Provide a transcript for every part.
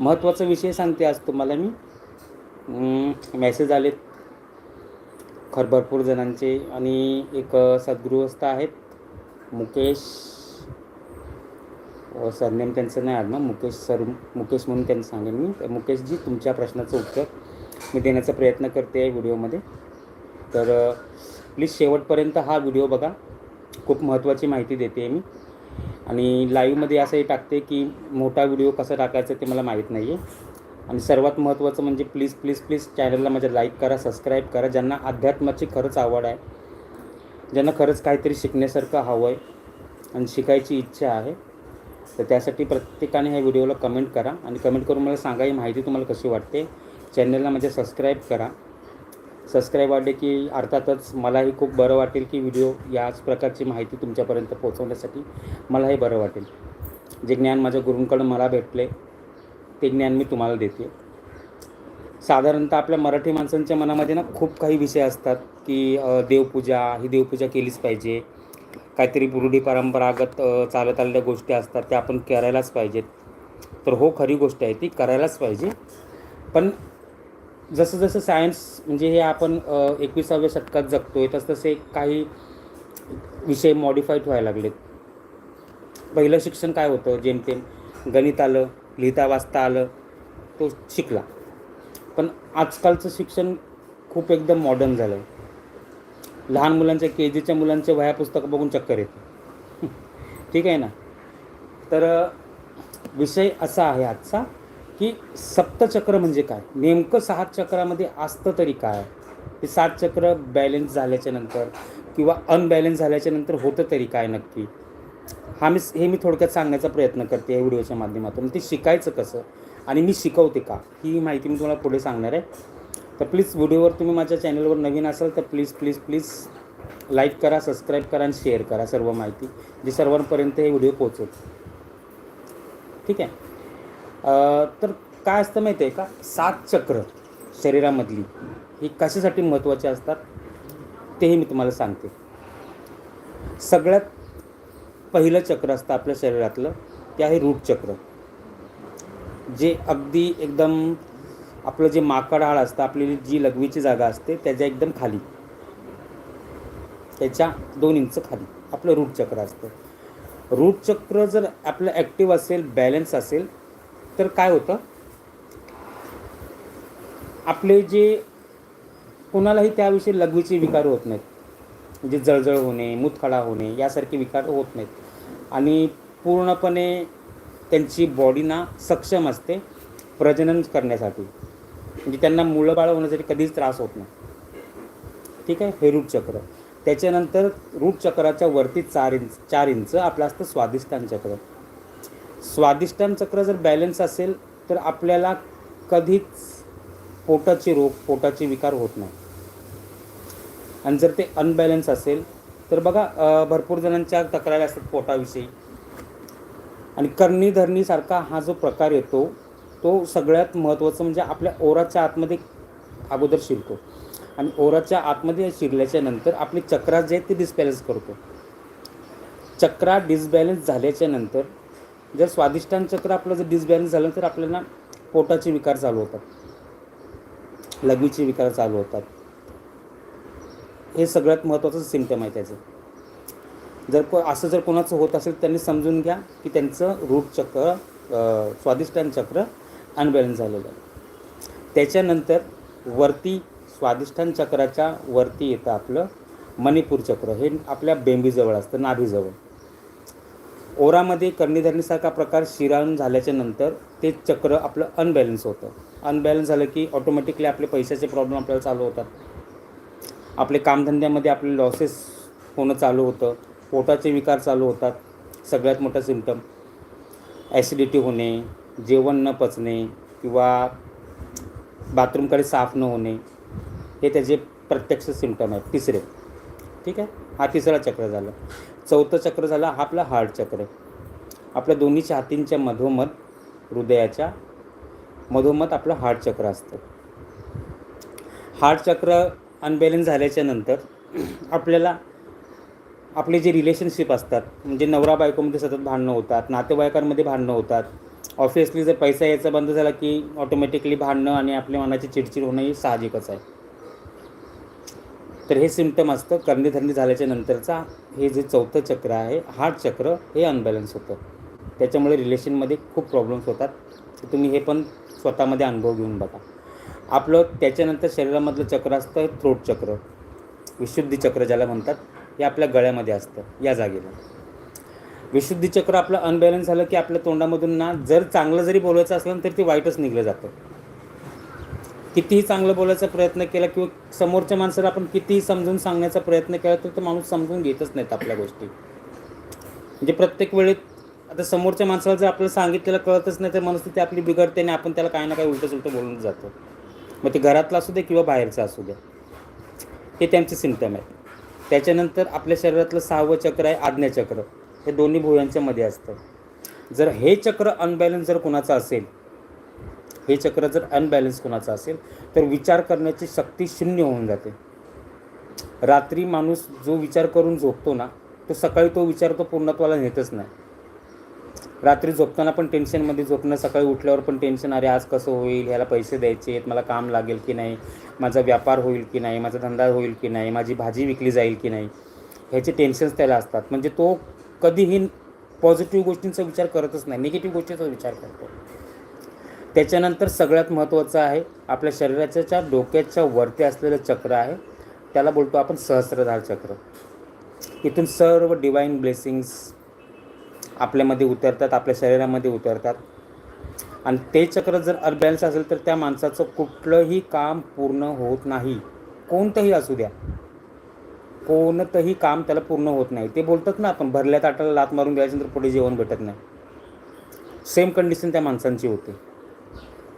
महत्त्वाचा विषय सांगते आज तुम्हाला मी. मेसेज आलेत. खर भरपूर जणांचे आणि एक सद्गृहस्थ आहेत. मुकेश सरनेम त्यांचं नाही आलं ना मुकेश सर मुकेश म्हणून त्यांनी सांगेन मी. तर मुकेशजी तुमच्या प्रश्नाचं उत्तर मी देण्याचा प्रयत्न करते आहे व्हिडिओमध्ये. तर प्लीज शेवटपर्यंत हा व्हिडिओ बघा. खूप महत्त्वाची माहिती देते आहे मी. आणि लाईव्हमध्ये असंही टाकते की मोठा व्हिडिओ कसा टाकायचा ते मला माहीत नाही आहे आणि सर्वात महत्त्वाचं म्हणजे प्लीज प्लीज प्लीज चॅनलला माझ्या लाईक करा सबस्क्राईब करा ज्यांना अध्यात्माची खरंच आवड आहे ज्यांना खरंच काहीतरी शिकण्यासारखं हवं आहे आणि शिकायची इच्छा आहे तर त्यासाठी प्रत्येकाने ह्या व्हिडिओला कमेंट करा. आणि कमेंट करून मला सांगा ही माहिती तुम्हाला कशी वाटते? चॅनलला माझ्या सबस्क्राईब करा. सबस्क्राईब वाढले की अर्थातच मलाही खूप बरं वाटेल की व्हिडिओ याच प्रकारची माहिती तुमच्यापर्यंत पोहोचवण्यासाठी मलाही बरं वाटेल. जे ज्ञान माझ्या गुरूंकडून मला भेटले ते ज्ञान मी तुम्हाला देते. साधारणतः आपल्या मराठी माणसांच्या मनामध्ये ना खूप काही विषय असतात की देवपूजा ही देवपूजा केलीच पाहिजे. काहीतरी रूढी परंपरागत चालत आलेल्या गोष्टी असतात त्या आपण करायलाच पाहिजेत. तर हो खरी गोष्ट आहे ती करायलाच पाहिजे. पण जसं जसं सायन्स म्हणजे हे आपण एकविसाव्या शतकात जगतोय तसतसे काही विषय मॉडिफाईड व्हायला लागलेत. पहिलं शिक्षण काय होतं? जेमतेम गणित आलं लिहिता वाचता आलं तो शिकला. पण आजकालचं शिक्षण खूप एकदम मॉडर्न झालं आहे लहान मुलांच्या के जीच्या मुलांच्या वह्या पुस्तकं बघून चक्कर येते. ठीक आहे ना? तर विषय असा आहे आजचा. की सप्तचक्र म्हणजे काय? नेमकं सात चक्रामध्ये असतं तरी काय? हे सात चक्र बॅलेन्स झाल्याच्यानंतर किंवा अनबॅलेन्स झाल्याच्यानंतर होतं तरी काय नक्की? हा मी हे मी थोडक्यात सांगण्याचा प्रयत्न करते या व्हिडिओच्या माध्यमातून. ते शिकायचं कसं? आणि मी शिकवते का? ही माहिती मी तुम्हाला पुढे सांगणार आहे. तर प्लीज व्हिडिओवर तुम्ही माझ्या चॅनलवर नवीन असाल तर प्लीज प्लीज प्लीज लाईक करा सबस्क्राईब करा आणि शेअर करा सर्व माहिती. जी सर्वांपर्यंत हे व्हिडिओ पोचवतो ठीक आहे? तर काय असतं माहिती आहे का? सात चक्र शरीरामधली ही कशासाठी महत्त्वाची असतात? तेही मी तुम्हाला सांगते. सगळ्यात पहिलं चक्र असतं आपल्या शरीरातलं ते आहे रूट चक्र. जे अगदी एकदम आपलं जे माकड आळ असतं आपली जी लघवीची जागा असते त्याच्या एकदम खाली. त्याच्या दोन इंच खाली. आपलं रूट चक्र असतं. रूट चक्र जर आपलं ॲक्टिव्ह असेल बॅलन्स असेल तर काय होतं? आपले जे कोणालाही त्याविषयी लघवीचे विकार होत नाहीत. म्हणजे जळजळ होणे मूतखडा होणे यासारखे विकार होत नाहीत. आणि पूर्णपणे त्यांची बॉडी ना सक्षम असते प्रजनन करण्यासाठी. म्हणजे त्यांना मुळं बाळ होण्यासाठी कधीच त्रास होत नाही. ठीक आहे? हे रूट चक्र. त्याच्यानंतर रूट चक्राच्या वरती चार इंच चार इंच आपलं असतं स्वादिष्टान चक्र. स्वादिष्टान चक्र जर बॅलन्स असेल तर आपल्याला कधीच पोटाचे रोग पोटाचे विकार होत नाही. आणि जर ते अनबॅलन्स असेल तर बघा भरपूर जणांच्या तक्रारी असतात पोटाविषयी. आणि करणी धरणीसारखा हा जो प्रकार येतो तो सगळ्यात महत्त्वाचं म्हणजे आपल्या ओराच्या आतमध्ये अगोदर शिरतो. आणि ओराच्या आतमध्ये शिरल्याच्या नंतर आपली चक्रा जे आहेत ते डिसबॅलन्स करतो. चक्रा डिसबॅलन्स झाल्याच्यानंतर जर स्वादिष्टान चक्र आपलं जर डिसबॅलन्स झालं तर आपल्याला पोटाचे विकार चालू होतात. लघवीचे विकार चालू होतात. हे सगळ्यात महत्त्वाचं सिमटम आहे त्याचं. जर को असं जर कोणाचं होत असेल त्यांनी समजून घ्या की त्यांचं रूट चक्र स्वादिष्टान चक्र अनबॅलन्स झालेलं आहे. त्याच्यानंतर वरती स्वादिष्टान चक्राच्या वरती येतं आपलं मणिपूर चक्र. हे आपल्या बेंबीजवळ असतं नाभीजवळ. ओरामध्ये कर्णीधरणीसारखा प्रकार शिराळून झाल्याच्यानंतर ते चक्र आपलं अनबॅलन्स होतं. अनबॅलन्स झालं की ऑटोमॅटिकली आपले पैशाचे प्रॉब्लेम आपल्याला चालू होतात. आपले कामधंद्यामध्ये आपले लॉसेस होणं चालू होतं. पोटाचे विकार चालू होतात. सगळ्यात मोठा सिमटम ॲसिडिटी होणे जेवण न पचणे किंवा बाथरूमकडे साफ न होणे हे त्याचे प्रत्यक्ष सिमटम आहेत. तिसरे ठीक आहे? हा तिसरा चक्र झालं. चौथं चक्र झालं हा आपला हार्ट चक्र. आपल्या दोन्ही छातींच्या मधोमध हृदयाच्या मधोमध आपलं हार्ट चक्र असतं. हार्ट चक्र अनबॅलन्स झाल्याच्यानंतर आपल्याला आपले जे रिलेशनशिप असतात म्हणजे नवरा बायकोमध्ये सतत भांडणं होतात नातेवाईकांमध्ये भांडणं होतात. ऑफिसली जर पैसा यायचा बंद झाला की ऑटोमॅटिकली भांडणं आणि आपल्या मनाची चिडचिड होणं ही साहजिकच आहे. तर हे सिमटम असतं. कर्णधरणी झाल्याच्या नंतरचा हे जे चौथं चक्र आहे हार्ट चक्र हे अनबॅलन्स होतं. त्याच्यामुळे रिलेशनमध्ये खूप प्रॉब्लेम्स होतात. तुम्ही हे पण स्वतःमध्ये अनुभव घेऊन बघा. आपलं त्याच्यानंतर शरीरामधलं चक्र असतं थ्रोट चक्र. विशुद्धी चक्र ज्याला म्हणतात हे आपल्या गळ्यामध्ये असतं या जागेला. विशुद्धी चक्र आपलं अनबॅलन्स झालं की आपल्या तोंडामधून ना जर चांगलं जरी बोलायचं असलं तरी तर ते वाईटच निघलं जातं. कितीही चांगलं बोलायचा प्रयत्न केला किंवा समोरच्या माणसाला आपण कितीही समजून सांगण्याचा प्रयत्न केला तर तो माणूस समजून घेतच नाहीत आपल्या गोष्टी. म्हणजे प्रत्येक वेळेत आता समोरच्या माणसाला जर आपल्याला सांगितलेलं कळतच नाही तर मनस्थिती आपली बिघडते आणि आपण त्याला काही ना काही उलटं सुलटं बोलून जातो. मग ते घरातलं असू दे किंवा बाहेरचं असू दे हे त्यांचे सिमटम आहेत. त्याच्यानंतर आपल्या शरीरातलं सहावं चक्र आहे आज्ञाचक्र हे दोन्ही भुयांच्या मध्ये असतं. जर हे चक्र अनबॅलन्स जर कुणाचं असेल हे चक्र जर अनबॅलन्स कोणाचं असेल तर विचार करण्याची शक्ती शून्य होऊन जाते. रात्री माणूस जो विचार करून झोपतो ना तो सकाळी तो विचार तो पूर्णत्वाला नेतच नाही. रात्री झोपताना पण टेन्शनमध्ये झोपणं सकाळी उठल्यावर पण टेन्शन अरे आज कसं होईल ह्याला पैसे द्यायचे आहेत मला काम लागेल की नाही माझा व्यापार होईल की नाही माझा धंदा होईल की नाही माझी भाजी विकली जाईल की नाही ह्याचे टेन्शन्स त्याला असतात. म्हणजे तो कधीही पॉझिटिव्ह गोष्टींचा विचार करतच नाही निगेटिव्ह गोष्टीचा विचार करतो. त्याच्यानंतर सगळ्यात महत्त्वाचं आहे आपल्या शरीराच्या ज्या डोक्याच्या वरती असलेलं चक्र आहे त्याला बोलतो आपण सहस्रधार चक्र. इथून सर्व डिवाईन ब्लेसिंग्स आपल्यामध्ये उतरतात आपल्या शरीरामध्ये उतरतात. आणि ते चक्र जर अनबॅलन्स असेल तर त्या माणसाचं कुठलंही काम पूर्ण होत नाही. कोणतंही असू द्या. कोणतंही काम त्याला पूर्ण होत नाही. ते बोलतात ना आपण भरल्या ताटाला लात मारून द्यायच्यानंतर पुढे जेवण भेटत नाही. सेम कंडिशन त्या माणसांची होते.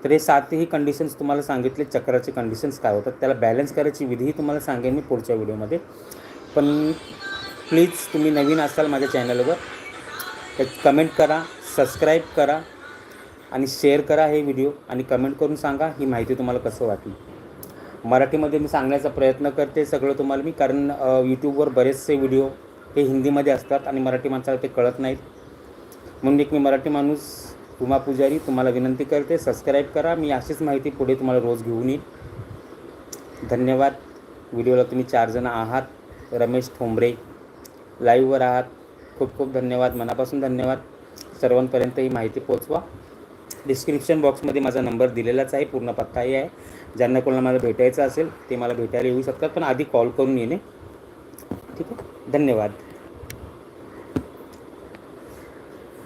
तर हे सातही कंडिशन्स तुम्हाला सांगितले. चक्राचे कंडिशन्स काय होतात त्याला बॅलन्स करायची विधीही तुम्हाला सांगेन मी पुढच्या व्हिडिओमध्ये पण प्लीज तुम्ही नवीन असाल माझ्या चॅनलवर तर कमेंट करा सबस्क्राईब करा आणि शेअर करा हे व्हिडिओ आणि कमेंट करून सांगा ही माहिती तुम्हाला कसं वाटली. मराठीमध्ये मी सांगण्याचा प्रयत्न करते सगळं तुम्हाला मी कारण यूट्यूबवर बरेचसे व्हिडिओ हे हिंदीमध्ये असतात आणि मराठी माणसाला ते कळत नाहीत. म्हणून एक मी मराठी माणूस उमा पुजारी तुम्हाला विनंती करते सबस्क्राईब करा. मी अशीच माहिती पुढे तुम्हाला रोज घेऊन येईन. धन्यवाद. व्हिडिओला तुम्ही चारजणं आहात. रमेश ठोंबरे लाईव्हवर आहात. खूप खूप धन्यवाद. मनापासून धन्यवाद. सर्वांपर्यंत ही माहिती पोचवा. डिस्क्रिप्शन बॉक्समध्ये माझा नंबर दिलेलाच आहे. पूर्ण पत्ताही आहे. ज्यांना कोणाला मला भेटायचं असेल ते मला भेटायला येऊ शकतात. पण आधी कॉल करून येणे. ठीक आहे? धन्यवाद.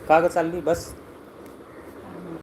का ग चालली बस.